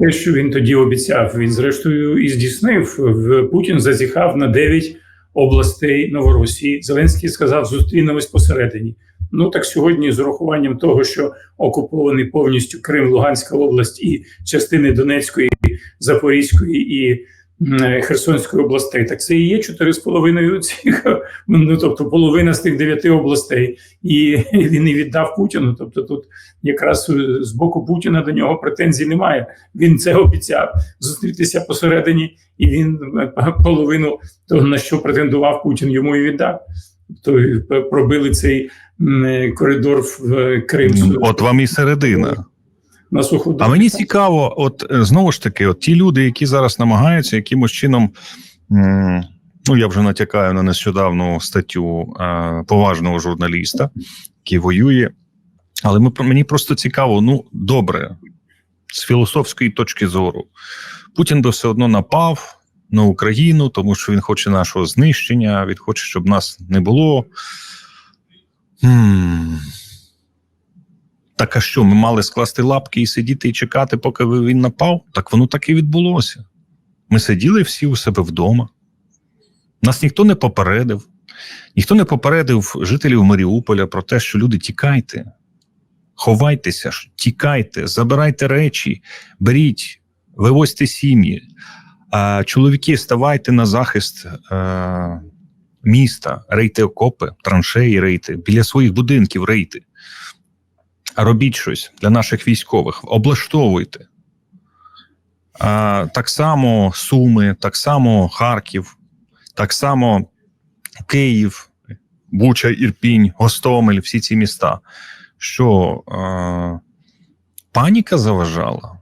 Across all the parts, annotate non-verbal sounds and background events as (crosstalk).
те, що він тоді обіцяв, він зрештою і здійснив. Путін зазіхав на 9 областей Новоросії. Зеленський сказав: зустрінемось посередині. Ну так сьогодні, з урахуванням того, що окупований повністю Крим, Луганська область і частини Донецької, Запорізької і Херсонської областей, так це і є 4,5 цих, (laughs) ну тобто половина з тих 9 областей, і (laughs) він і віддав Путіну. Тобто, тут якраз е, з боку Путіна до нього претензій немає. Він це обіцяв зустрітися посередині, і він е, (laughs) половину того, на що претендував Путін, йому і віддав. Тобто е, пробили цей е, коридор в е, Крим От вам і середина. На суходолі. А мені цікаво, от е, знову ж таки, от ті люди, які зараз намагаються якимось чином. Ну, я вже натякаю на нещодавну статтю е, поважного журналіста, який воює. Але ми, мені просто цікаво, ну добре, з філософської точки зору, Путін би все одно напав на Україну, тому що він хоче нашого знищення, він хоче, щоб нас не було. Хм. Так а що, ми мали скласти лапки і сидіти і чекати, поки він напав? Так воно так і відбулося. Ми сиділи всі у себе вдома. Нас ніхто не попередив, ніхто не попередив жителів Маріуполя про те, що люди тікайте, ховайтеся, тікайте, забирайте речі, беріть, вивозьте сім'ї. Чоловіки, ставайте на захист е- міста, рейте окопи, траншеї рейте, біля своїх будинків рейте. Робіть щось для наших військових, облаштовуйте. А, так само Суми, так само Харків, так само Київ, Буча, Ірпінь, Гостомель, всі ці міста. Що а, паніка заважала?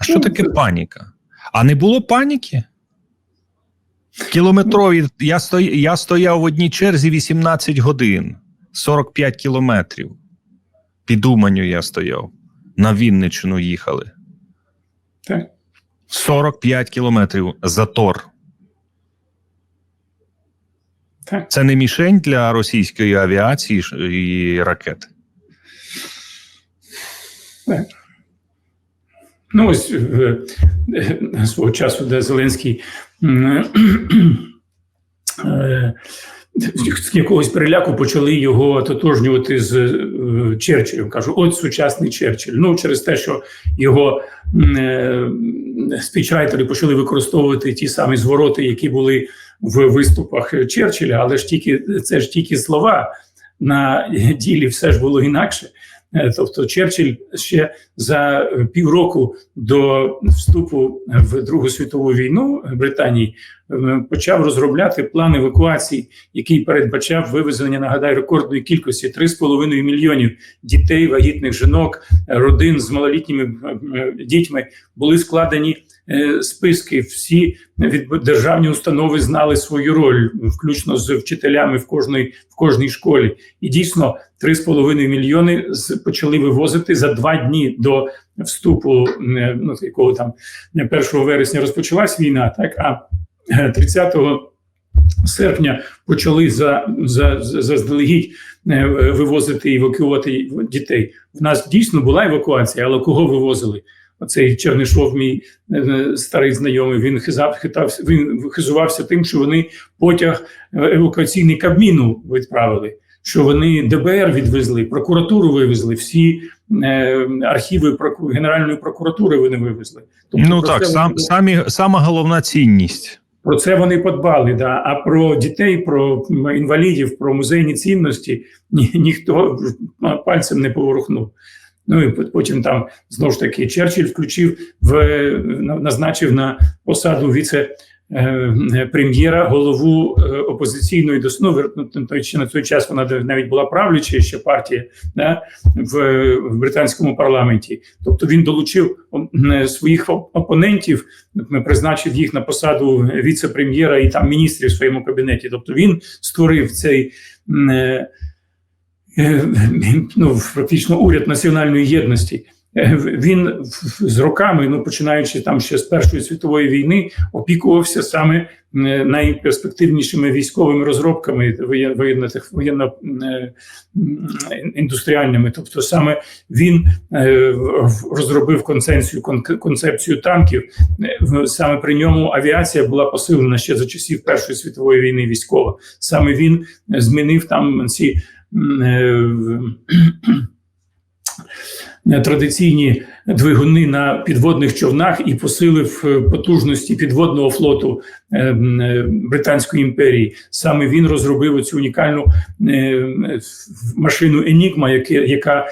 А що таке паніка? А не було паніки? Кілометрові. Я, стої, я стояв в одній черзі 18 годин, 45 кілометрів. Під Уманю я стояв. На Вінниччину їхали. Так. 45 кілометрів затор. Так. Це не мішень для російської авіації і ракет. Ну, ось е, е, свого часу, де Зеленський е, з якогось переляку почали його ототожнювати з е, Черчиллем. Кажу, от сучасний Черчилль. Ну, через те, що його е, спічрайтери почали використовувати ті самі звороти, які були в виступах Черчилля, але ж тільки це ж тільки слова. На ділі все ж було інакше. Е, Тобто Черчилль ще за півроку до вступу в Другу світову війну Британії почав розробляти план евакуації, який передбачав вивезення, нагадаю, рекордної кількості 3,5 мільйонів дітей, вагітних жінок, е, родин з малолітніми е, е, дітьми. Були складені е, списки. Всі державні установи знали свою роль, включно з вчителями в кожної в кожній школі. І дійсно 3,5 мільйони почали вивозити за два дні до вступу, е, ну якого там е, 1 вересня розпочалась війна, так а е, 30 серпня почали за, за, за заздалегідь е, вивозити і евакуювати дітей. В нас дійсно була евакуація, але кого вивозили? Оцей Чернишов, мій е, старий знайомий, він хизав, хитався, він хизувався тим, що вони потяг е, евакуаційний Кабміну відправили, що вони ДБР відвезли, прокуратуру вивезли, всі е, архіви Генеральної прокуратури вони вивезли. Тобто ну так, сам, самі, сама головна цінність. Про це вони подбали. Да. А про дітей, про інвалідів, про музейні цінності ні, ніхто пальцем не поворухнув. Ну і потім там знову ж таки Черчилль включив в назначив на посаду віце. Е, Прем'єра голову е, опозиційної дос- ну, чи на той час вона навіть була правляча ще партія да, в, британському парламенті. Тобто він долучив е, своїх оп- опонентів призначив їх на посаду віце-прем'єра і там міністрів в своєму кабінеті. Тобто він створив цей е, е, ну, практично уряд національної єдності. Е, Він з роками, ну починаючи там ще з Першої світової війни, опікувався саме е, найперспективнішими військовими розробками воєн- воєнно- воєнно-індустріальними. Тобто, саме він е, розробив концепцію концепцію танків. Е, Саме при ньому авіація була посилена ще за часів Першої світової війни військова. Саме він е, змінив там ці. Е, Традиційні двигуни на підводних човнах і посилив е, потужності підводного флоту е, Британської імперії. Саме він розробив цю унікальну машину Енігма, яка,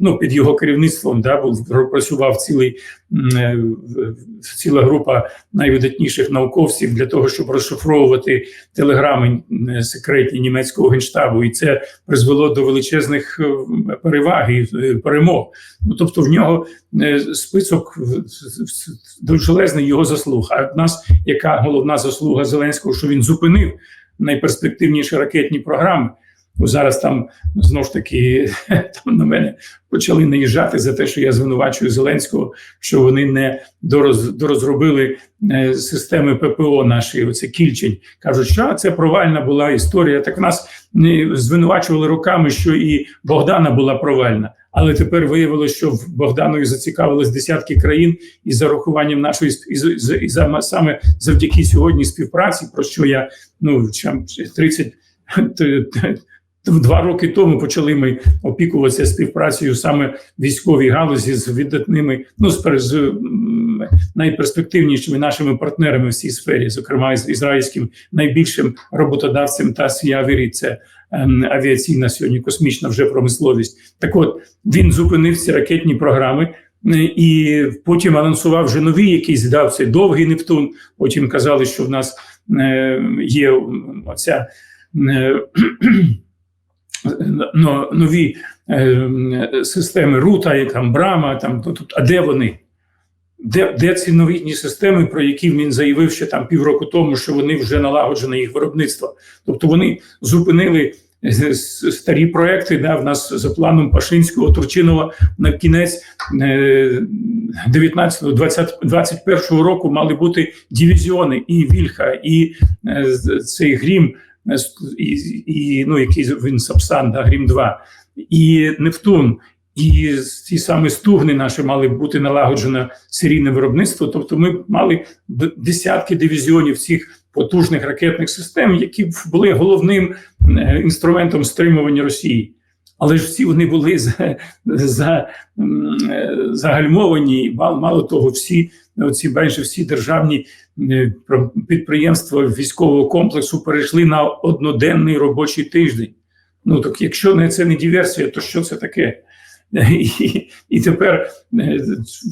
ну, під його керівництвом да, був працював цілий ціла група найвидатніших науковців для того, щоб розшифровувати телеграми е, секретні німецького генштабу, і це призвело до величезних е, переваг і е, перемог. Ну тобто, в нього е, список е, довжелезний його заслуг. А в нас яка головна заслуга Зеленського, що він зупинив найперспективніші ракетні програми. Бо зараз там знову ж таки (laughs) там на мене почали наїжджати за те, що я звинувачую Зеленського, що вони не дороз, дорозробили е, системи ППО наші. Оце кільчень кажуть, що це провальна була історія. Так нас звинувачували роками, що і Богдана була провальна. Але тепер виявилося, що в Богданові зацікавились десятки країн і за рахуванням нашої і, за саме завдяки сьогодні співпраці, про що я ну чим 30 (laughs) т- т- Два роки тому почали ми опікуватися співпрацею саме військовій галузі з видатними, ну з, пер- найперспективнішими нашими партнерами в цій сфері, зокрема з ізраїльським найбільшим роботодавцем та Сіавірі, це ем, авіаційна сьогодні космічна вже промисловість. Так от він зупинив ці ракетні програми. І потім анонсував вже нові, якийсь дав цей довгий Нептун. Потім казали, що в нас е, є оця е, нові е, системи рута, і там брама. Там тут, а де вони? Де, де ці новітні системи, про які він заявив ще там півроку тому, що вони вже налагоджено їх виробництво? Тобто вони зупинили е, старі проекти. Да, в нас за планом Пашинського Турчинова на кінець 19-21 року мали бути дивізіони і Вільха, і е, цей грім, е, і, і ну якийсь він Сапсан, да, грім 2 і Нептун. І ті самі стугни наші мали бути налагоджено серійне виробництво. Тобто, ми мали десятки дивізіонів цих потужних ракетних систем, які були головним е, інструментом стримування Росії. Але ж всі вони були за, за, е, загальмовані. Мало того, всі оці майже всі державні е, підприємства військового комплексу перейшли на одноденний робочий тиждень. Ну так якщо не це не диверсія, то що це таке? І, і тепер е,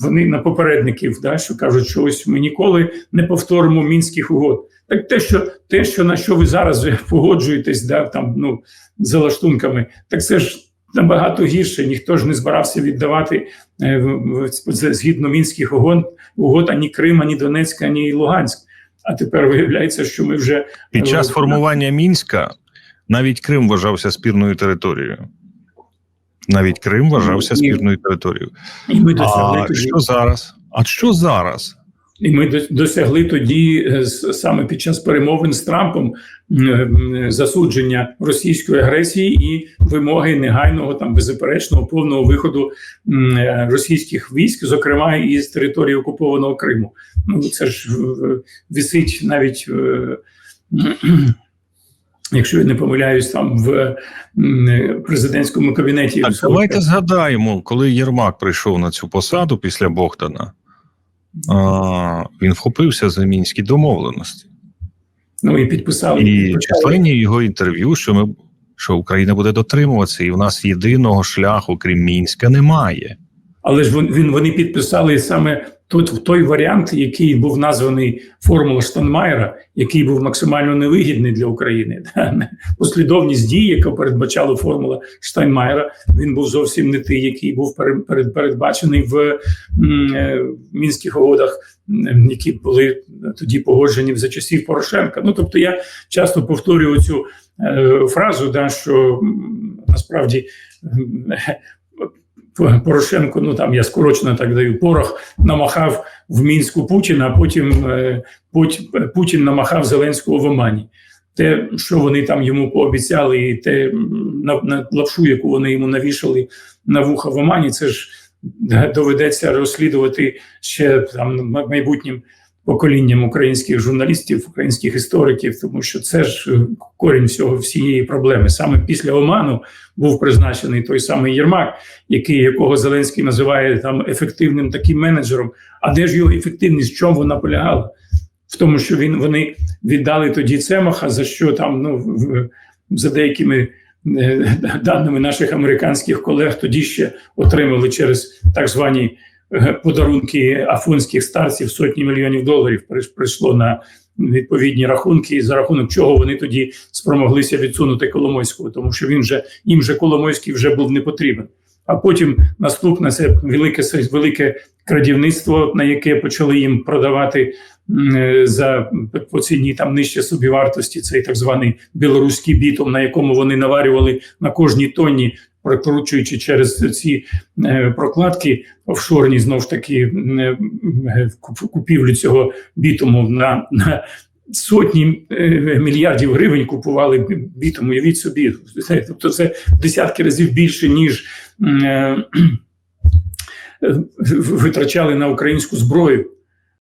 вони на попередників, да, що кажуть, що ось ми ніколи не повторимо мінських угод. Так те, що те, що на що ви зараз погоджуєтесь, да, там ну за лаштунками, так це ж набагато гірше. Ніхто ж не збирався віддавати е, згідно мінських угод, угод ані Крим, ані Донецьк, ані Луганськ. А тепер виявляється, що ми вже Під час Е, формування Мінська навіть Крим вважався спірною територією. Навіть Крим вважався спірною територією. і ми досягли А тоді. що зараз? А що зараз? І ми досягли тоді е, саме під час перемовин з Трампом м, м, засудження російської агресії і вимоги негайного там беззаперечного повного виходу е, російських військ, зокрема і з території окупованого Криму. Ну це ж е, висить навіть. Якщо я не помиляюсь, там в президентському кабінеті Так, давайте згадаємо, коли Єрмак прийшов на цю посаду після Богдана, а, він вхопився за мінські домовленості. ну і підписали І численні його інтерв'ю, що ми що Україна буде дотримуватися, і в нас єдиного шляху, крім мінська, немає. Але ж він вони підписали саме той, той варіант, який був названий формула Штанмаєра, який був максимально невигідний для України. (laughs) Послідовність дій, яка передбачала формула Штайнмаєра, він був зовсім не той, який був пере- передбачений в е, мінських угодах, які були тоді погоджені за часів Порошенка. Ну тобто, я часто повторюю цю е, фразу, да, що насправді Порошенко, ну там я скорочено так даю, порох намахав в мінську Путіна, а потім е, Путін намахав Зеленського в Омані. Те, що вони там йому пообіцяли, і те на, на лапшу, яку вони йому навішали на вуха в Омані, це ж доведеться розслідувати ще там майбутнім поколінням українських журналістів, українських істориків, тому що це ж е, корінь всього всієї проблеми. Саме після Оману був призначений той самий Єрмак, який якого Зеленський називає там ефективним таким менеджером. А де ж його ефективність? В чому вона полягала? В тому, що він вони віддали тоді Цемаха, за що там ну за деякими е, даними наших американських колег тоді ще отримали через так звані подарунки афонських старців сотні мільйонів доларів прийшло на відповідні рахунки, і за рахунок чого вони тоді спромоглися відсунути Коломойського, тому що він вже їм же Коломойський вже був не потрібен. А потім наступне це велике велике крадівництво, на яке почали їм продавати за по ціні там нижче собівартості. Цей так званий білоруський бітум, на якому вони наварювали на кожній тонні, прокручуючи через ці е, прокладки офшорні, знов ж таки е, куп- купівлю цього бітуму на, на сотні е, мільярдів гривень купували бі- бітум. Уявіть собі, тобто це десятки разів більше ніж. е, е, витрачали на українську зброю.